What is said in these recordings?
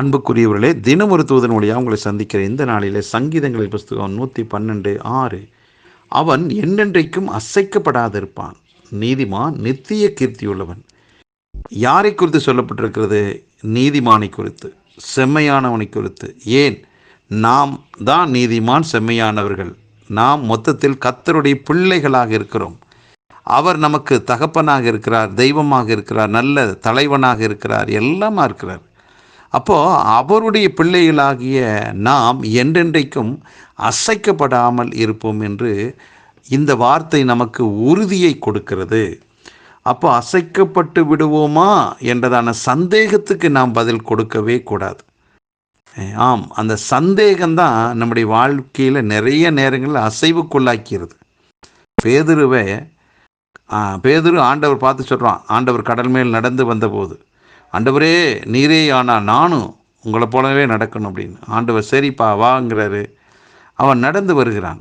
அன்புக்குரியவர்களே தினம் ஒரு தூதன் வழியாக உங்களை சந்திக்கிற இந்த நாளிலே சங்கீதங்களில் புஸ்தகம் நூற்றி பன்னெண்டு ஆறு. அவன் என்னென்றைக்கும் அசைக்கப்படாதிருப்பான். நீதிமான் நித்திய கீர்த்தியுள்ளவன். யாரை குறித்து சொல்லப்பட்டிருக்கிறது? நீதிமானை குறித்து செம்மையானவனை குறித்து. ஏன்? நாம் தான் நீதிமான் செம்மையானவர்கள். நாம் மொத்தத்தில் கத்தருடைய பிள்ளைகளாக இருக்கிறோம். அவர் நமக்கு தகப்பனாக இருக்கிறார் தெய்வமாக இருக்கிறார் நல்ல தலைவனாக இருக்கிறார் எல்லாமா இருக்கிறார். அப்போது அவருடைய பிள்ளைகளாகிய நாம் என்றென்றைக்கும் அசைக்கப்படாமல் இருப்போம் என்று இந்த வார்த்தை நமக்கு உறுதியை கொடுக்கிறது. அப்போ அசைக்கப்பட்டு விடுவோமா என்றதான சந்தேகத்துக்கு நாம் பதில் கொடுக்கவே கூடாது. ஆம் அந்த சந்தேகம்தான் நம்முடைய வாழ்க்கையில் நிறைய நேரங்களில் அசைவுக்குள்ளாக்கிறது. பேதுருவை பேதுரு ஆண்டவர் பார்த்து சொல்கிறான் ஆண்டவர் கடல் மேல் நடந்து வந்தபோது ஆண்டவரே நீரே ஆனால் நானும் உங்களை போலவே நடக்கணும் அப்படின்னு. ஆண்டவர் சரிப்பா வாங்கிறாரு. அவன் நடந்து வருகிறான்.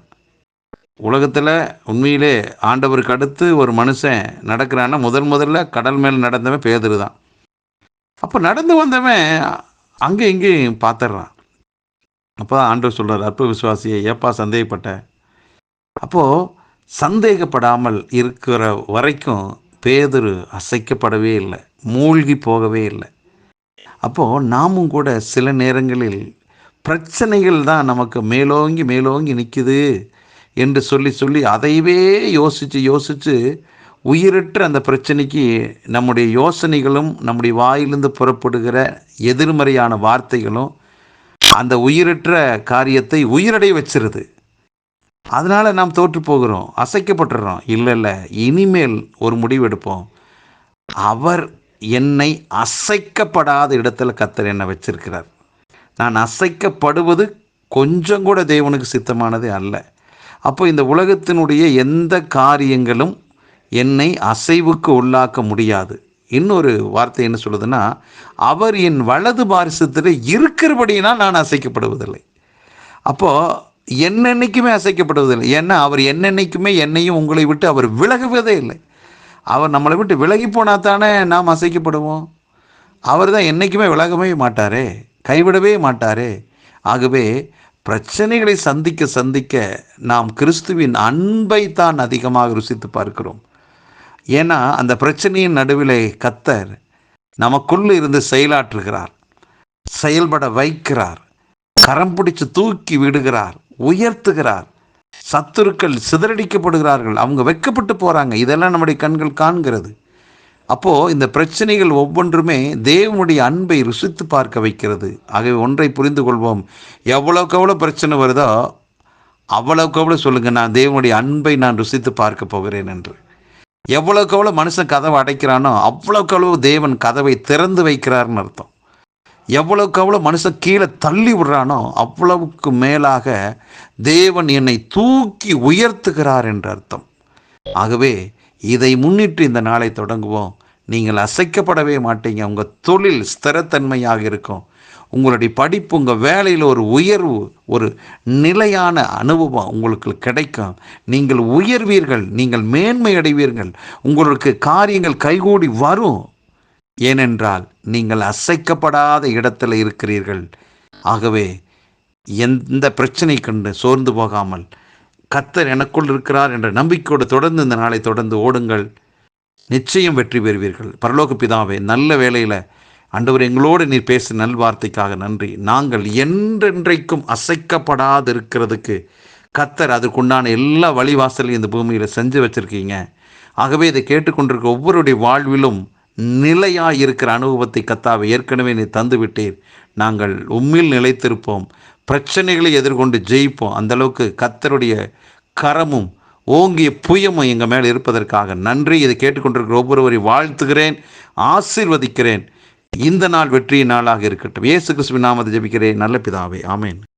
உலகத்தில் உண்மையிலே ஆண்டவருக்கு அடுத்து ஒரு மனுஷன் நடக்கிறான்னா முதல் முதல்ல கடல் மேல் நடந்தவன் பேதரு தான். அப்போ நடந்து வந்தவன் அங்கே இங்கேயும் பார்த்துட்றான் அப்போ ஆண்டவர் சொல்கிறார் அற்ப விசுவாசியை ஏப்பா சந்தேகப்பட்ட? அப்போது சந்தேகப்படாமல் இருக்கிற வரைக்கும் பேதரு அசைக்கப்படவே இல்லை மூழ்கி போகவே இல்லை. அப்போது நாமும் கூட சில நேரங்களில் பிரச்சனைகள் தான் நமக்கு மேலோங்கி மேலோங்கி நிற்குது என்று சொல்லி சொல்லி அதையவே யோசித்து யோசித்து உயிரற்ற அந்த பிரச்சனைக்கு நம்முடைய யோசனைகளும் நம்முடைய வாயிலிருந்து புறப்படுகிற எதிர்மறையான வார்த்தைகளும் அந்த உயிரற்ற காரியத்தை உயிரடை வச்சிருது. அதனால் நாம் தோற்று போகிறோம் அசைக்கப்பட்டுறோம். இல்லை இல்லை இனிமேல் ஒரு முடிவு எடுப்போம். அவர் என்னை அசைக்கப்படாத இடத்துல கத்தர் என்னை வச்சிருக்கிறார். நான் அசைக்கப்படுவது கொஞ்சம் கூட தேவனுக்கு சித்தமானதே அல்ல. அப்போ இந்த உலகத்தினுடைய எந்த காரியங்களும் என்னை அசைவுக்கு உள்ளாக்க முடியாது. இன்னொரு வார்த்தை என்ன சொல்லுதுன்னா அவர் என் வலது பாரிசத்தில் இருக்கிறபடியினால் நான் அசைக்கப்படுவதில்லை. அப்போது என்னென்னைக்குமே அசைக்கப்படுவதில்லை. ஏன்னா அவர் என்னென்னைக்குமே என்னையும் உங்களை விட்டு அவர் விலகுவதே இல்லை. அவர் நம்மளை விட்டு விலகி போனால் தானே நாம் அசைக்கப்படுவோம். அவர் தான் என்றைக்குமே விலகவே மாட்டாரே கைவிடவே மாட்டாரே. ஆகவே பிரச்சனைகளை சந்திக்க சந்திக்க நாம் கிறிஸ்துவின் அன்பை தான் அதிகமாக ருசித்து பார்க்கிறோம். ஏன்னா அந்த பிரச்சனையின் நடுவிலே கத்தர் நமக்குள்ள இருந்து செயலாற்றுகிறார் செயல்பட வைக்கிறார் கரம் பிடிச்சு தூக்கி விடுகிறார். உயர்த்துகிறார். சத்துருக்கள் சிதறடிக்கப்படுகிறார்கள். அவங்க வெக்கப்பட்டு போகிறாங்க இதெல்லாம் நம்முடைய கண்கள் காண்கிறது. அப்போது இந்த பிரச்சனைகள் ஒவ்வொன்றுமே தேவனுடைய அன்பை ருசித்து பார்க்க வைக்கிறது. ஆகவே ஒன்றை புரிந்து கொள்வோம். எவ்வளோக்கு எவ்வளோ பிரச்சனை வருதோ அவ்வளோக்கு எவ்வளோ சொல்லுங்கள் நான் தேவனுடைய அன்பை நான் ருசித்து பார்க்க போகிறேன் என்று. எவ்வளோக்கு எவ்வளோ மனுஷன் கதவை அடைக்கிறானோ அவ்வளோக்கு அவ்வளோ தேவன் கதவை திறந்து வைக்கிறார்னு அர்த்தம். எவ்வளவுக்கு அவ்வளோ மனுஷன் கீழே தள்ளி விடுறானோ அவ்வளவுக்கு மேலாக தேவன் என்னை தூக்கி உயர்த்துகிறார் என்ற அர்த்தம். ஆகவே இதை முன்னிட்டு இந்த நாளை தொடங்குவோம். நீங்கள் அசைக்கப்படவே மாட்டீங்க. உங்கள் தொழில் ஸ்திரத்தன்மையாக இருக்கும். உங்களுடைய படிப்பு உங்கள் வேலையில் ஒரு உயர்வு ஒரு நிலையான அனுபவம் உங்களுக்கு கிடைக்கும். நீங்கள் உயர்வீர்கள். நீங்கள் மேன்மை அடைவீர்கள் உங்களுக்கு காரியங்கள் கைகூடி வரும். ஏனென்றால் நீங்கள் அசைக்கப்படாத இடத்தில் இருக்கிறீர்கள். ஆகவே எந்த பிரச்சனை கண்டு சோர்ந்து போகாமல் கத்தர் எனக்குள் இருக்கிறார் என்ற நம்பிக்கையோடு தொடர்ந்து இந்த நாளை தொடர்ந்து ஓடுங்கள். நிச்சயம் வெற்றி பெறுவீர்கள். பரலோக பிதாவே நல்ல வேலையில் அண்டவர் எங்களோடு நீர் பேச நல்வார்த்தைக்காக நன்றி. நாங்கள் என்றென்றைக்கும் அசைக்கப்படாது இருக்கிறதுக்கு கத்தர் அதுக்குண்டான எல்லா வழிவாசலையும் இந்த பூமியில் செஞ்சு வச்சுருக்கீங்க. ஆகவே இதை கேட்டுக்கொண்டிருக்க ஒவ்வொருடைய வாழ்விலும் நிலையாக இருக்கிற அனுபவத்தை கத்தாவை ஏற்கனவே நீ தந்து விட்டீர். நாங்கள் உம்மில் நிலைத்திருப்போம். பிரச்சனைகளை எதிர்கொண்டு ஜெயிப்போம். அந்தளவுக்கு கத்தருடைய கரமும் ஓங்கிய புயமும் எங்கள் மேலே இருப்பதற்காக நன்றி. இதை கேட்டுக்கொண்டிருக்கிற ஒவ்வொருவரையும் வாழ்த்துகிறேன். ஆசீர்வதிக்கிறேன். இந்த நாள் வெற்றியின் நாளாக இருக்கட்டும். ஏசு கிறிஸ்துவின் நாமத்தை ஜெபிக்கிறேன். நல்ல பிதாவே. ஆமேன்.